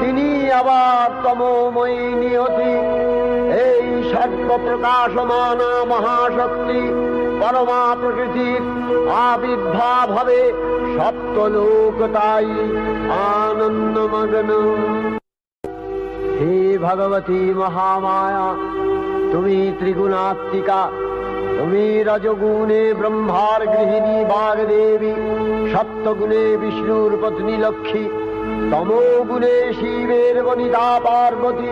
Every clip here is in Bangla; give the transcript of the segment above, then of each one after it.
তিনি আবার তমোময়ী নিয়তি। এই সর্ব প্রকাশমানা মহাশক্তি পরমা প্রকৃতির আবির্ভাব হবে সপ্তলোক তাই আনন্দমগ্ন। হে ভগবতী মহামায়া, তুমি ত্রিগুণাত্মিকা, তুমি রজগুণে ব্রহ্মার গৃহিণী বাগদেবী, সপ্তগুণে বিষ্ণুর পত্নী লক্ষ্মী তমোগুণে শিবের বনিতা পার্বতী।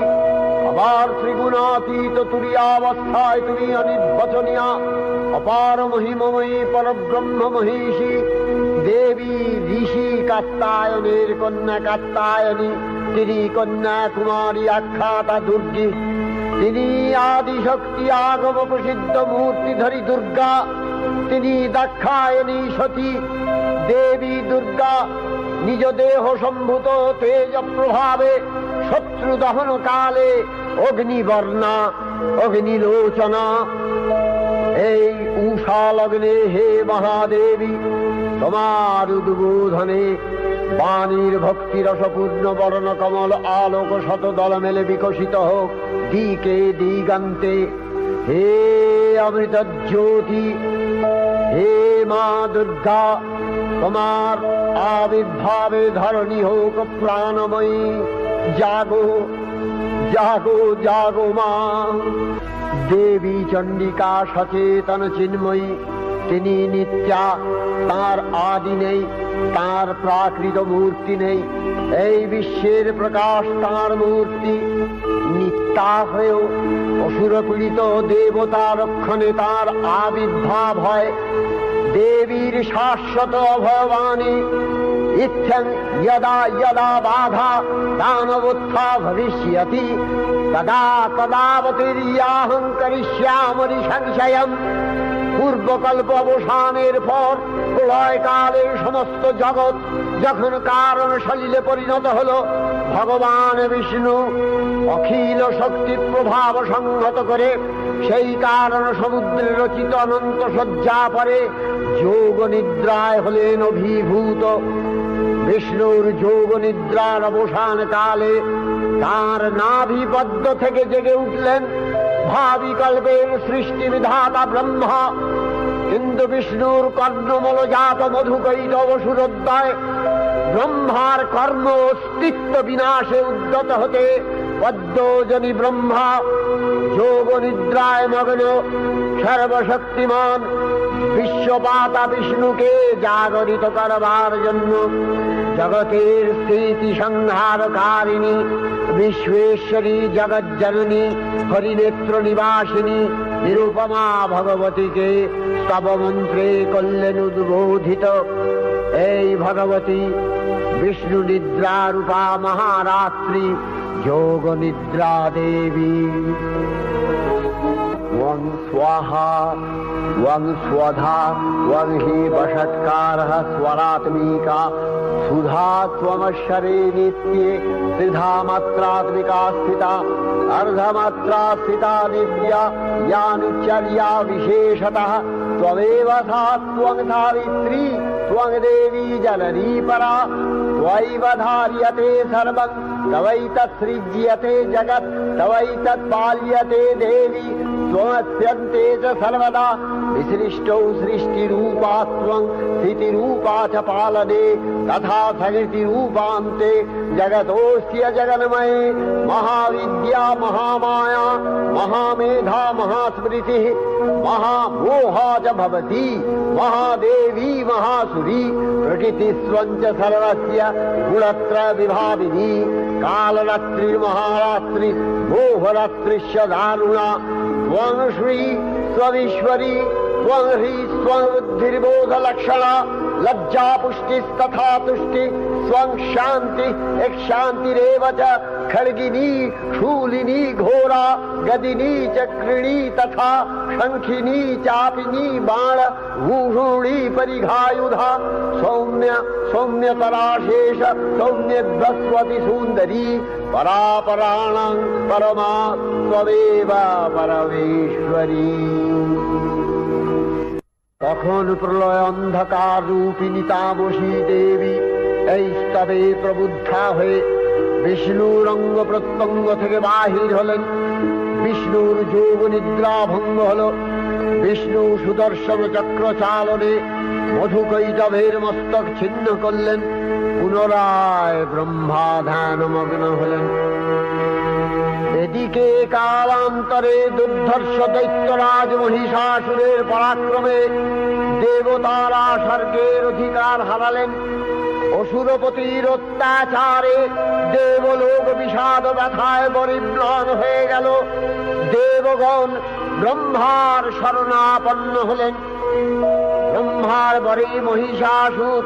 আবার ত্রিগুণাতীত তুরিয়াবস্থায় তুমি অনির্বচনীয়া। অপার মহিমময়ী পরব্রহ্ম মহিষী। দেবী, ঋষি কাত্তায়নের কন্যা কাত্তায়নী তিনি কন্যা কুমারী আখ্যাতা দুর্গী। তিনি আদি শক্তি আগম প্রসিদ্ধ মূর্তিধরী দুর্গা। তিনি দাক্ষায়ণী সতী। দেবী দুর্গা নিজ দেহ সম্ভূত তেজ প্রভাবে শত্রু দহন কালে অগ্নিবর্ণা, অগ্নিলোচনা। এই উষা লগ্নে হে মহাদেবী, তোমার উদ্বোধনে বাণীর ভক্তি রসপূর্ণ বর্ণ কমল আলোক শত দল মেলে বিকশিত হোক দিকে দিগান্তে। হে অমৃত জ্যোতি, হে মা দুর্গা, তোমার আবির্ভাবে ধরণী হোক প্রাণময়ী। জাগো জাগো জাগো মা। দেবী চণ্ডিকা সচেতন চিন্ময়ী, তিনি নিত্যা, তার আদি নেই, তার প্রাকৃত মূর্তি নেই। এই বিশ্বের প্রকাশ তার মূর্তি। নিত্যা হয়েও অসুর পীড়িত দেবতা রক্ষণে তার আবির্ভাব হয়। দেবীর শাশ্বত ভবানী ইচ্ছেন যদা যদা বাধা দানবোত্থা ভবিষ্যতি, তদা তদাবতীর্যাহং করিষ্যামরি সংশয়ম। পূর্বকল্প অবসানের পর প্রলয়কালের সমস্ত জগৎ যখন কারণ সলিলে পরিণত হল, ভগবান বিষ্ণু অখিল শক্তি প্রভাব সংহত করে সেই কারণ সমুদ্রে রচিত অনন্ত শয্যা পরে যোগ নিদ্রায় হলেন অভিভূত। বিষ্ণুর যোগ নিদ্রার অবসান কালে তার নাভিপদ্ম থেকে জেগে উঠলেন। ভাবি কল্পের সৃষ্টি বিধাতা ব্রহ্মা। কিন্তু বিষ্ণুর কর্ণমল জাত মধুকৈত অসুরোদ্দয় ব্রহ্মার কর্ম অস্তিত্ব বিনাশে উদ্যত হতে পদ্মজনী ব্রহ্মা। যোগ নিদ্রায় মগ্ন সর্বশক্তিমান বিশ্বপাতা বিষ্ণুকে জাগরিত করবার জন্য জগতের স্থিতি সংহারকারিণী, বিশ্বেশ্বরী জগজ্জননী, হরিনেত্র নিবাসিনী, নিরুপমা ভগবতীকে স্তব মন্ত্রে করলেন উদ্বোধিত। এই ভগবতী বিষ্ণু নিদ্রা রূপা মহারাত্রি যোগ নিদ্রা দেবী। स्वाहा त्वं स्वधा त्वं हि वषट्कारः स्वरात्मिका सुधा त्वमशरे नित्ये त्रिधामत्रात्मिका स्थिता अर्धमत्रा स्थिता निद्या यानुचर्या विशेषतः त्वमेव सा त्वं धारित्री त्वं देवी जननी परा त्वैव धार्यते सर्वं तवैतत्सृज्यते जगत् तवैतत् पाल्यते देवी 종합 전 대에서 살아마다 विसृष्टौ सृष्टिरूपा त्वं स्थितिरूपा च पालने तथा सकृतिरूपान्ते जगतोऽस्य जगन्मये महाविद्या महामाया महामेधा महास्मृतिः महामोहा च भवति महादेवी महासुरी प्रकृतिस्वं च सर्वस्य गुणत्र विभाविनी कालरात्रिर्महारात्रि मोहरात्रिश्च दारुणा त्वं श्री स्वमीश्वरी त्वं ह्री स्वबुद्धिर्बोधलक्षणा लज्जा पुष्टिस्तथा तुष्टि स्वं शान्ति शान्तिरेव च खड्गिनी शूलिनी घोरा गदिनी चक्रिणी तथा शङ्खिनी चापिनी बाण भूषुणी परिघायुधा सौम्य सौम्यतराशेष सौम्यध्वस्वति सुन्दरी परापराणां परमा त्वमेव परमेश्वरी তখন প্রলয় অন্ধকার রূপিণী তামসী দেবী এই স্তবে প্রবুদ্ধা হয়ে বিষ্ণুর অঙ্গ প্রত্যঙ্গ থেকে বাহির হলেন। বিষ্ণুর যোগ নিদ্রা ভঙ্গ হল। বিষ্ণু সুদর্শন চক্র চালনে মধুকৈটভের মস্তক ছিন্ন করলেন। পুনরায় ব্রহ্মা ধ্যানমগ্ন হলেন। এদিকে কালান্তরে দুর্ধর্ষ দৈত্যরাজ মহিষাসুরের পরাক্রমে দেবতারা স্বর্গের অধিকার হারালেন। অসুরপতির অত্যাচারে দেবলোক বিষাদ ব্যথায় পরিম্লান হয়ে গেল। দেবগণ ব্রহ্মার শরণাপন্ন হলেন। ব্রহ্মার বরে মহিষাসুর,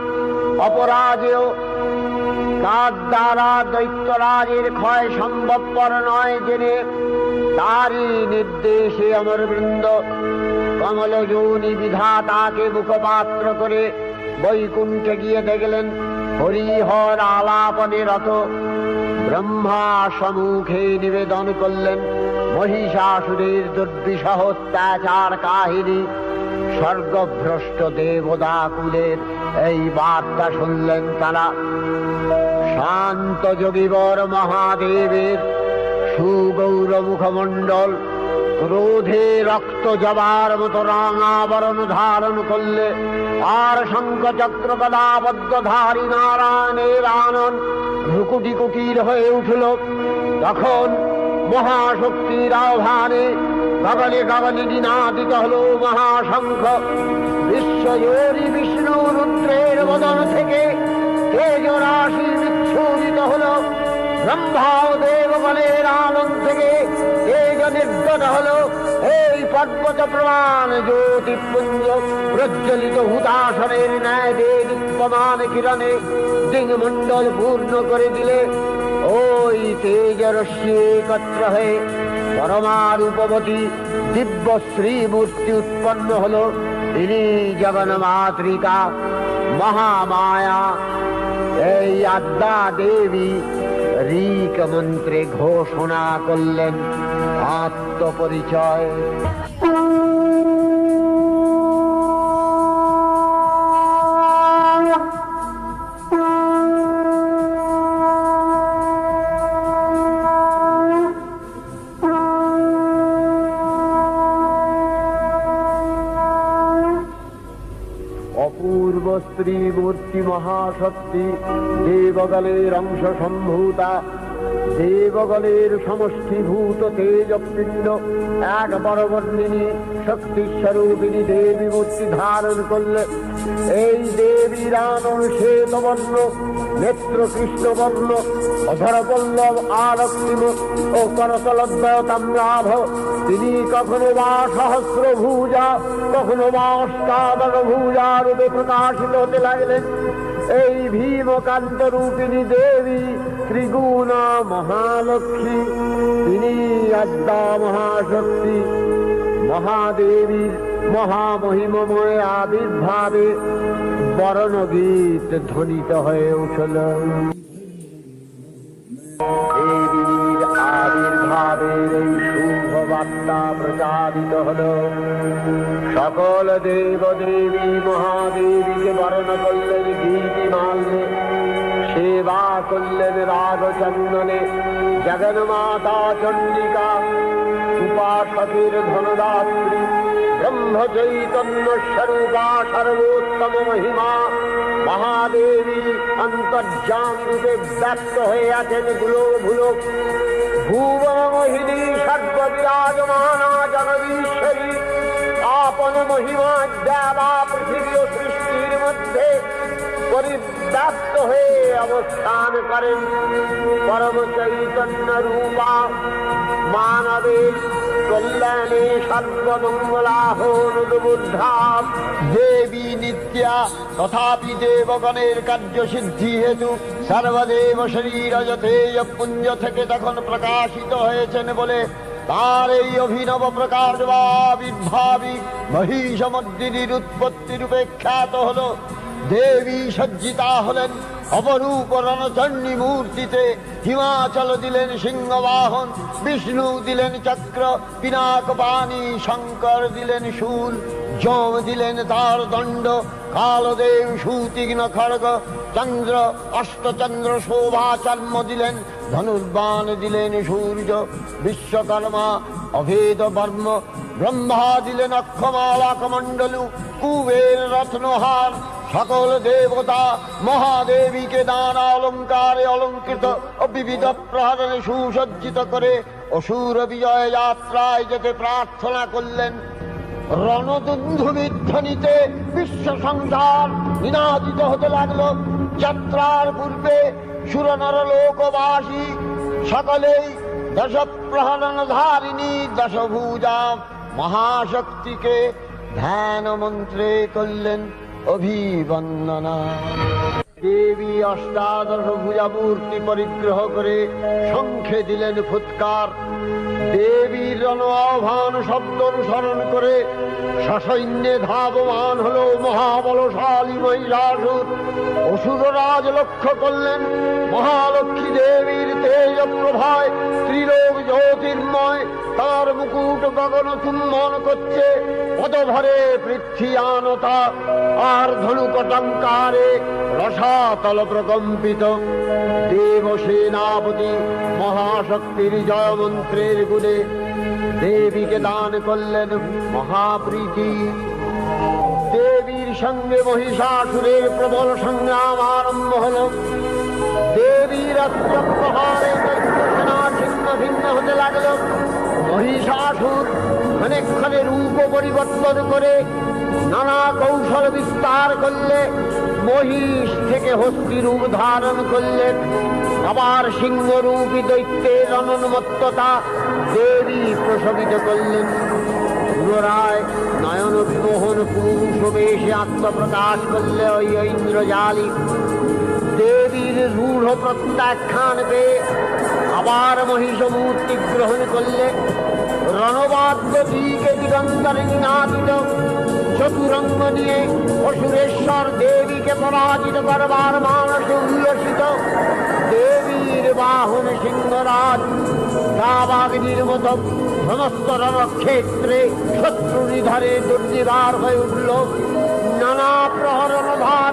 অপরাজেয় তার দ্বারা দৈত্যরাজের ক্ষয় সম্ভবপর নয় জেনে তারই নির্দেশে অমর বৃন্দ কমল যৌনি বিধাতাকে মুখপাত্র করে বৈকুণ্ঠে গিয়ে দেখলেন হরিহর আলাপনে রত ব্রহ্মা সম্মুখে নিবেদন করলেন, মহিষাসুরের দুর্বিষহ অত্যাচার কাহিনী স্বর্গভ্রষ্ট দেবদা কুলের এই বার্তা শুনলেন তারা। শান্ত যোগীবর মহাদেবের সুগৌর মুখমণ্ডল ক্রোধে রক্ত জবার মতো রাঙাবরণ ধারণ করলে আর শঙ্খ চক্র গদাবদ্ধধারী নারায়ণের আনন ভ্রুকুটি কুটির হয়ে উঠল তখন মহাশক্তির আহ্বানে গগনে গগনে দিনাদিত হল মহাশঙ্খ বিশ্বজোরী বিষ্ণু রুদ্রের বদন থেকে তেজ বিচ্ছুরিত হল ব্রহ্মা ও আনন্দ থেকে তেজ নির্গত হল এই পর্বত প্রমাণ জ্যোতিপুঞ্জ প্রজ্বলিত হুতাসনের ন্যায় দেদীপ্যমান কিরণে দিংমণ্ডল পূর্ণ করে দিলে ওই তেজ একত্র হয়ে পরমারূপবতী দিব্য শ্রী মূর্তি উৎপন্ন হলো তিনি জগন্মাতৃকা, মহামায়া। এই আদ্যা দেবী ঋক মন্ত্রে ঘোষণা করলেন আত্মপরিচয়। অপূর্ব স্ত্রী মূর্তি মহাশক্তি দেবগলের অংশ সম্ভূতা দেবগলের সমষ্টিভূত তেজপিণ্ড এক বরবর্ণিনী শক্তি স্বরূপিনী দেবী মূর্তি ধারণ করলে এই দেবীর আনন শ্বেতবর্ণ নেত্র কৃষ্ণবর্ণ অধরপল্লব আরক্তিম ও করতলদ্বয় তাম্রাভ তিনি কখনো বা সহস্র ভূজা কখনো বা অষ্টাদশ ভূজা রূপে প্রকাশিত হতে লাগলেন। এই ভীমকান্ত রূপিণী দেবী ত্রিগুণা মহালক্ষ্মী, তিনি আদ্যা মহাশক্তি, মহাদেবীর মহামহিমময় আবির্ভাবে বরণ গীত ধ্বনিত হয়ে উঠল। দেবীর আবির্ভাবের এই শুভ বার্তা প্রচারিত হল। সকল দেব দেবী মহাদেবীকে বরণ করলেন গীতি মাল্যে, সেবা করলেন রাগচন্দনে, জগন্মাতা চণ্ডিকা উপাসকের ধনদাত্রী ব্রহ্ম চৈতন্য স্বরূপা সর্বোত্তম মহিমা মহাদেবী অন্তর্যাম রূপে ব্যক্ত হয়ে আছেনগুলো ভুলো ভুবন মোহিনী সর্ব বিরাজমানা জগদীশ্বরী আপন মহিমা দেবা পৃথিবী ও সৃষ্টির মধ্যে পরিব্যাপ্ত হয়ে অবস্থান করেন। পরম চৈতন্য রূপা মানবের কল্যাণে সর্বমঙ্গলাহনুদ্বুদ্ধা দেবী নিত্যা তথাপি দেবগণের কার্য সিদ্ধি হেতু সর্বদেব শরীর যথেয় পুঞ্জ থেকে তখন প্রকাশিত হয়েছেন বলে তার এই অভিনব প্রকাশ বা আবির্ভাবী মহিষমর্দিনীর উৎপত্তি রূপে খ্যাত হলো। দেবী সজ্জিতা হলেন অপরূপ রণচণ্ডী মূর্তিতে হিমাচল দিলেন সিংহবাহন, বিষ্ণু দিলেন চক্র, পিনাক পানি, শঙ্কর দিলেন শূল, যম দিলেন তার দণ্ড, কালদেব সুতীক্ষ্ণ খড়গ, চন্দ্র, অষ্টচন্দ্র শোভা চর্ম দিলেন, ধনুর্বাণ দিলেন সূর্য, বিশ্বকর্মা, অভেদ বর্ম ব্রহ্মা দিলেন অক্ষমালা কমণ্ডলু কুবের রত্নহার সকল দেবতা, মহাদেবীকে দান অলঙ্কারে অলঙ্কৃত ও বিবিধ প্রহরণে সুসজ্জিত করে অসুর বিজয় যাত্রায় যেতে প্রার্থনা করলেন। রণদুন্ধুবির ধ্বনিতে বিশ্ব সংসার নিনাদিত হতে লাগল। যাত্রার পূর্বে সুরনর লোকবাসী, সকলেই দশ প্রহরণ ধারিণী দশভূজা মহাশক্তিকে ধ্যান মন্ত্রে করলেন অভিবন্দনা। দেবী অষ্টাদশ ভুজা মূর্তি পরিগ্রহ করে শঙ্খে দিলেন ফুৎকার। দেবীর রণ আহ্বান শব্দ অনুসরণ করে সসৈন্যে ধাবমান হল মহাবলশালী মহিষাসুর অসুররাজ লক্ষ্য করলেন মহালক্ষ্মী দেবীর তেজ প্রভায় জ্যোতির্ময় তার মুকুট গগন চুম্বন করছে, পদভরে পৃথ্বীয়ানতা আর ধনুকটঙ্কারে রসাতল প্রকম্পিত। দেব সেনাপতি মহাশক্তির জয় মন্ত্রের গুণে দেবীকে দান করলেন মহাপ্রীতি। দেবীর সঙ্গে মহিষাসুরের প্রবল সংগ্রাম আরম্ভ হল। দেবীর অস্ত্র প্রহারে সেনা ছিন্ন ভিন্ন হতে লাগল। মহিষাসুর ক্ষণে রূপ পরিবর্তন করে নানা কৌশল বিস্তার করলে মহিষ থেকে হস্তি রূপ ধারণ করলেন আবার সিংহরূপী দৈত্যের অনুন্মত্ততা দেবী প্রসবিত করলেন। পুনরায় নয়ন বিমোহন পুরুষ বেশে আত্মপ্রকাশ করলে ওই ইন্দ্রজালী দেবীর রূঢ় প্রত্যাখ্যান পেয়ে আবার মহিষ মূর্তি গ্রহণ করলে রণবাদ্য দিকে দিগন্তরে নিনাদিত, চতুরঙ্গ নিয়ে অসুরেশ্বর দেবীকে পরাজিত করবার মানসে উল্লসিত। দেবীর বাহন সিংহরাজ দাবাগ্নির মতো সমস্ত রণক্ষেত্রে শত্রু নিধারে দুর্নিবার হয়ে উঠল। নানা প্রহরণ ধারিণী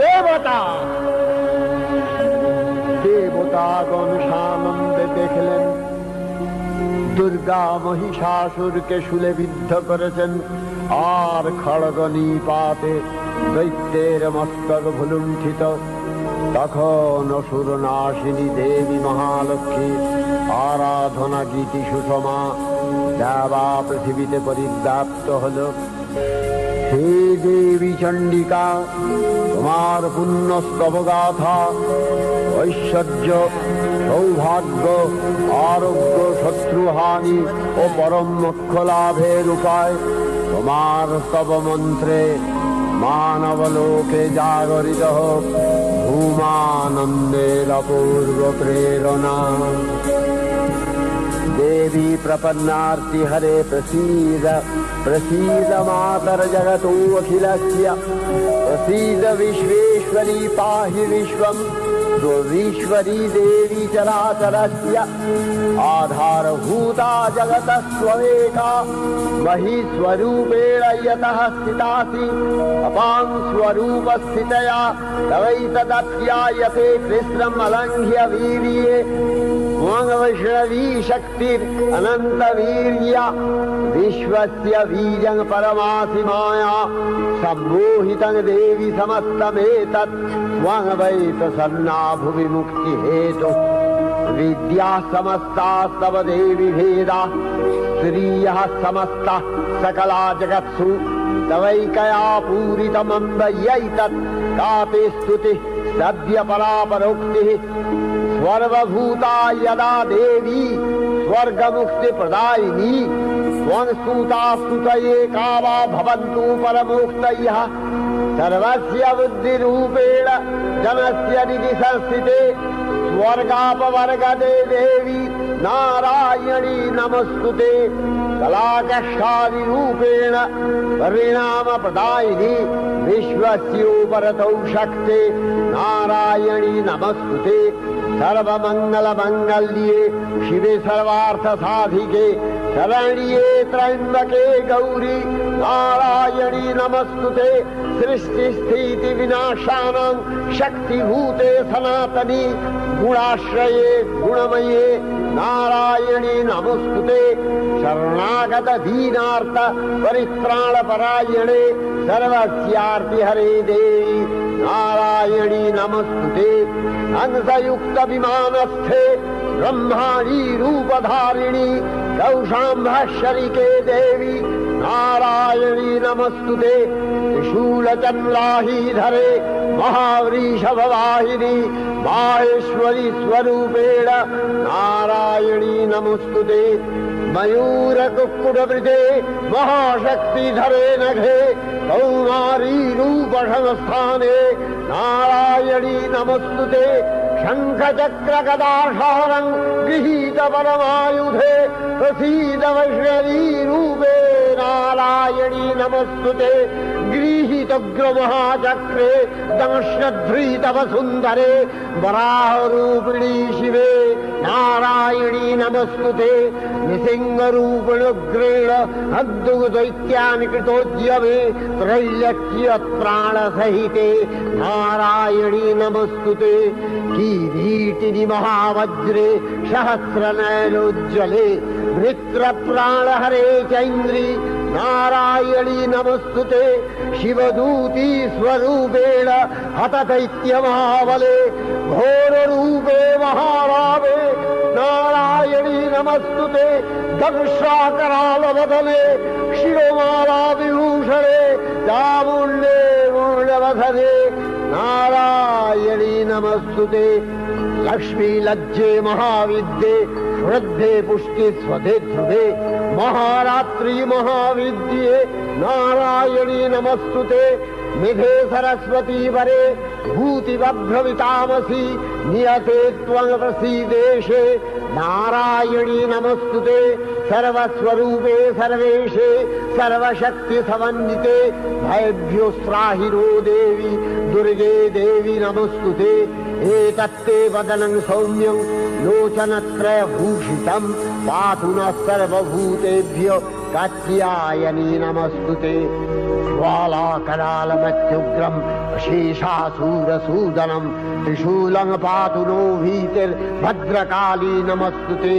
দেবতা। দেবতাগণ সানন্দে দেখলেন, দুর্গা মহিষাসুরকে শুলে বিদ্ধ করেছেন। আর খড়গ নিপাতে দৈত্যের মস্তক ভুলুণ্ঠিত। তখন অসুর নাশিনী দেবী মহালক্ষ্মী আরাধনা গীতি সুষমা দেবা পৃথিবীতে পরিব্যাপ্ত হল। হে দেবী চণ্ডিকা, তোমার পুণ্যস্তব গাথা ঐশ্বর্য, সৌভাগ্য, আরোগ্য, শত্রুহানি ও পরম মোক্ষ লাভের উপায় তোমার স্তব মন্ত্রে মানবলোকে জাগরিত হোক। ूमानन्देल पूर्वप्रेरणा देवी प्रपन्नार्ति हरे प्रसीद प्रसीद मातरजगतो वखिलस्य प्रसीद विश्वेश्वरी पाहि विश्वम्। विश्वरी देवी चराचरस्य आधारभूता जगतः स्वमेका महीस्वरूपेण यतः स्थितासि अपां स्वरूपस्थितया तवैतदप्यायते कृष्णम् अलङ्घ्य वीर्ये वैष्णवी शक्तिर् अनन्तवीर्या विश्वस्य बीजं परमासि माया सम्मोहितं देवि समस्तमेतत् त्वं वै प्रसन्ना भुवि मुक्तिहेतु विद्या समस्तास्तव देवि भेदा। स्त्रियः समस्ता सकला जगत्सु। तवैकया पूरितमम्ब यैतत् कापि स्तुतिः सद्यपरापरोक्तिः। सर्वभूता यदा देवी स्वर्गमुक्तिप्रदायिनी। त्वं स्तुता स्तुतये का वा भवन्तु परमोक्तयः सर्वस्य बुद्धिरूपेण जनस्य निधि संस्थिते स्वर्गापवर्गदे देवी नारायणी नमस्तुते। कलाकष्टादिरूपेण परिणामप्रदायिनी विश्वस्योपरतौ शक्ते नारायणी नमस्तुते। सर्वमङ्गलमङ्गल्ये शिवे सर्वार्थसाधिके शरण्ये त्र्यम्बके गौरी नारायणी नमस्तुते सृष्टिस्थितिविनाशानां शक्तिभूते सनातनी गुणाश्रये गुणमये नारायणी नमस्तुते शरणागत दीनार्थ परित्राणपरायणे सर्वस्यार्ति हरे देवी नारायणी नमस्तुते हंसयुक्त विमानस्थे ब्रह्माणी रूपधारिणी ौशाम्भाषरिके देवि नारायणी नमस्तु ते। शूलचन्द्राहीधरे महाव्रीषभवाहिनी माहेश्वरि स्वरूपेण नारायणी नमस्तु ते। मयूरकुक्कुटवृजे महाशक्तिधरे नघे कौमारीरूपसमस्थाने नारायणी नमस्तु ते। शङ्खचक्रगदाशारम् गृहीत परमायुधे प्रसीद वैष्णवी रूपे नारायणी नमस्तुते गृहीतग्रमहाचक्रे सुन्दरे वराहरूपिणी शिवे नारायणी नमस्तुते निसिंहरूपिणुग्रेण हद्दुदैत्यानि कृतोद्यमे त्रैलक्ष्यप्राणसहिते नारायणी नमस्तुते किरीटिनि महावज्रे सहस्रनयनोज्ज्वले वृत्रप्राणहरे चैन्द्री नारायणी नमस्तुते शिवदूती स्वरूपेण हतदैत्यमहाबले घोररूपे महारावे नारायणी नमस्तुते दंशाकरालवदने शिरोमाला विभूषणे चामुण्डे मूलवधने नारायणी नमस्तुते लक्ष्मी लज्जे महाविद्ये श्रद्धे पुष्टि स्वधे ध्रुवे महारात्रि महाविद्ये नारायणी नमस्तुते मिधे सरस्वती वरे भूतिबभ्रवितामसि नियते त्वं प्रसीदेशे नारायणी नमस्तुते सर्वस्वरूपे सर्वेशे सर्वशक्तिसमन्विते भयभ्योस्त्राहिरो देवी दुर्गे देवी नमस्तुते एतत्ते वदनं सौम्यं लोचनत्रयभूषितं पातु नः सर्वभूतेभ्यो कात्यायनी नमस्तुते ज्वालाकरालमत्युग्रम् शेषासूरसूदनं त्रिशूलं पातु नो भीतिर्भद्रकाली नमस्तुते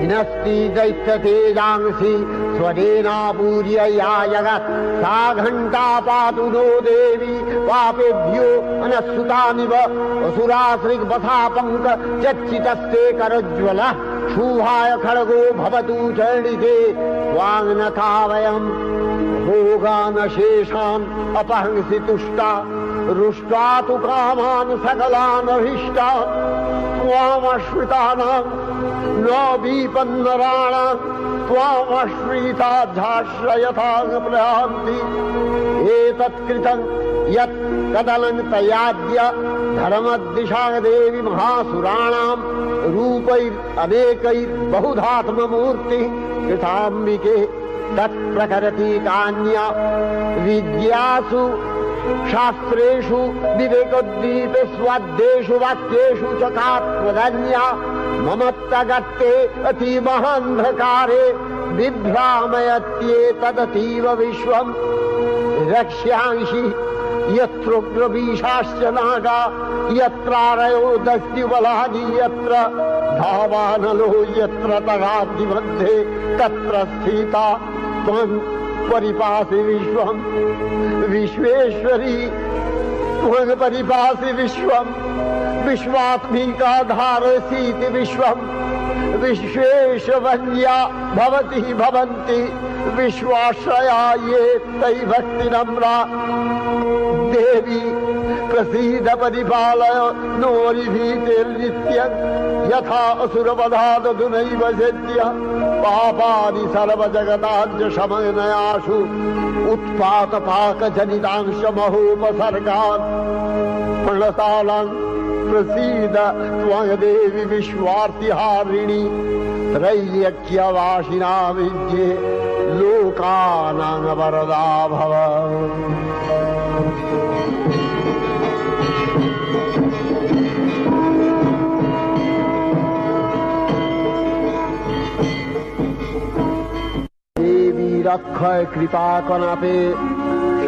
हिनस्ति दैत्यतेजांसि स्वदेनापूर्य या जगत् सा घण्टा पातु नो देवी पापेभ्यो अनस्सुतानिव असुराश्रिग्वथा पङ्क चच्चितस्ते करज्वलः शूहाय खड्गो भवतु चरणिते वाङ्नथा वयम्। भोगानशेषान् अपहंसि तुष्टा। रुष्ट्वा तु कामान् सकलानभीष्टान् त्वामश्रितानां न विपन्नराणां त्वामाश्रिताध्याश्रयथाङ्गप्रयान्ति एतत्कृतम् यत् कदलन्तयाद्य धर्मदिशादेवि महासुराणाम् रूपैरनेकैर्बहुधात्ममूर्तिः कृताम्बिके तत्प्रकरति कान्या। विद्यासु शास्त्रेषु विवेकोद्दीपस्वाद्येषु वाक्येषु च ममत्तगत्ते अतिमहान्धकारे बिभ्रामयत्येतदतीव विश्वम्। रक्ष्यांसि यत्रोग्रवीशाश्च नागा यत्रारयो दस्युबलानि यत्र धावानलो यत्र तगादिमध्ये तत्र स्थिता त्वं परिपासि विश्वम्। विश्वेश्वरी त्वं परिपासि विश्वम् विश्वात्मिका विश्वम्। विश्वेशवन्या भवति भवन्ति। विश्वाश्रया ये तै भक्तिनम्रा देवी प्रसीद परिपालय नोरिभीतिर्नित्यम्। यथा असुरवधादधुनैव सेद्य पापानि सर्वजगताञ्च शमनयाशु उत्पातपाकजनितांश महोपसर्गान् प्रणतालान् प्रसीद त्वदेवि विश्वार्तिहारिणि त्रैल्यक्यवासिना विद्ये लोकानां वरदा भव দেবী রক্ষয় কৃপা কনাপে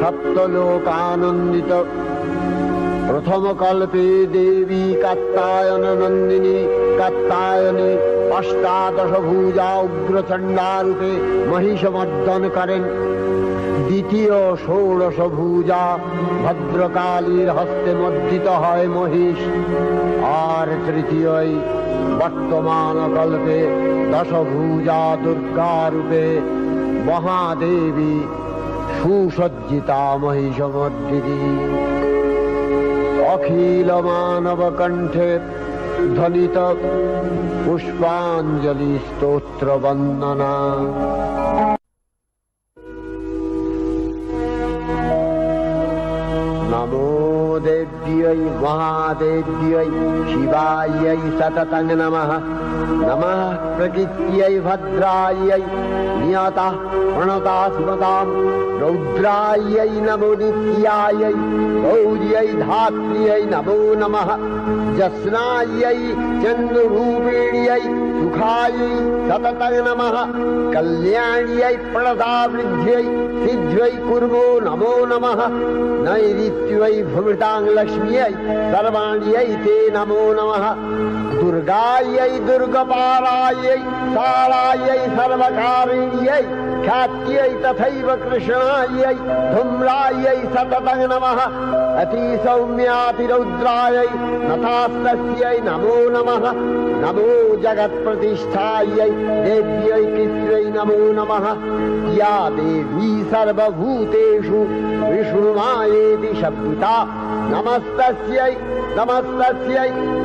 সপ্তলোকানন্দিত প্রথম কল্পে দেবী কাত্তায়ন নন্দিনী, কাত্তায়নে অষ্টাদশ ভূজা উগ্রচণ্ডারূপে মহিষমর্দন করেন। দ্বিতীয় ষোড়শ ভূজা ভদ্রকালীর হস্তে মর্দিত হয় মহিষ। আর তৃতীয় বর্তমান কল্পে দশভূজা দুর্গারূপে মহাদেবী সুসজ্জিতা মহিষমর্দিনী অখিল মানব কণ্ঠে महादेव्यै शिवायै सततं नमः। नमः प्रकृत्यै भद्रायै नियतः प्रणता सुमतां रौद्रायै नमो नित्यायै गौर्यै धात्र्यै नमो नमः। जस्नायै चन्द्ररूपिण्यै సుఖాయై సతతై నమ. కళ్యాణ్యై ప్రణదావృద్ధ్యై సిద్ధ్యై కుర్వో నమో నమ. నైరిత్యై భవితాం లక్ష్మ్యై సర్వాణ్యై తే నమో నమ. దుర్గాయై దుర్గపారాయై సారాయై సర్వకారిణ్యై ख्यात्यै तथैव कृष्णायै धूम्रायै सततं नमः अतिसौम्यातिरौद्रायै नथास्तस्यै नमो नमः नमो जगत्प्रतिष्ठायै देव्यै कृत्यै नमो नमः। या देवी सर्वभूतेषु विष्णुमायेति शब्दिता नमस्तस्यै नमस्तस्यै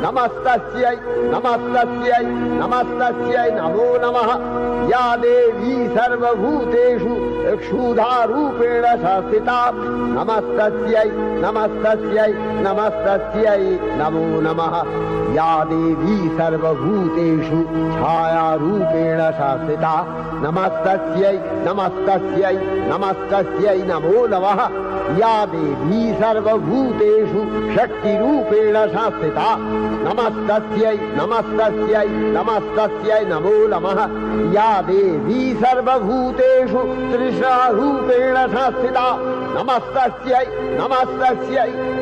नमस्तस्यै नमस्तस्यै नमस्तस्यै नमो नमः। या देवी सर्वभूतेषु क्षुधारूपेण संस्थिता। नमस्तस्यै नमस्तस्यै नमस्तस्यै नमो नमः या देवी सर्वभूतेषु छायारूपेण संस्थिता नमस्तस्यै नमस्तस्यै नमस्तस्यै नमो नमः। या देवी सर्वभूतेषु शक्तिरूपेण संस्थिता नमस्तस्यै नमस्तस्यै नमस्तस्यै नमो नमः। या देवी सर्वभूतेषु तृष्णारूपेण संस्थिता नमस्तस्यै नमस्तस्यै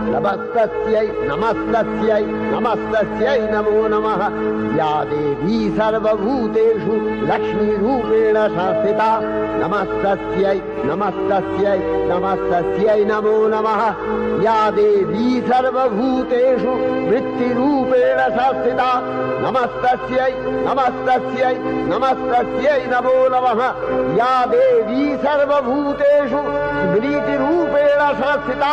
नमस्तस्यै नमस्तस्यै नमस्तस्यै नमो नमः। या देवी सर्वभूतेषु लक्ष्मीरूपेण संस्थिता नमस्तस्यै नमस्तस्यै नमस्तस्यै नमो नमः। या देवी सर्वभूतेषु वृत्तिरूपेण संस्थिता नमस्तस्यै नमस्तस्यै नमस्तस्यै नमो नमः। या देवी सर्वभूतेषु स्मृतिरूपेण संस्थिता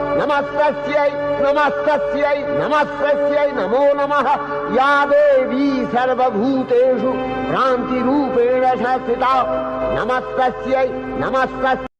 नमस्तस्यै नमस्तस्यै नमस्तस्यै नमो नमः। या देवी सर्वभूतेषु भ्रान्तिरूपेण संस्थिता नमस्तस्यै नमस्तस्यै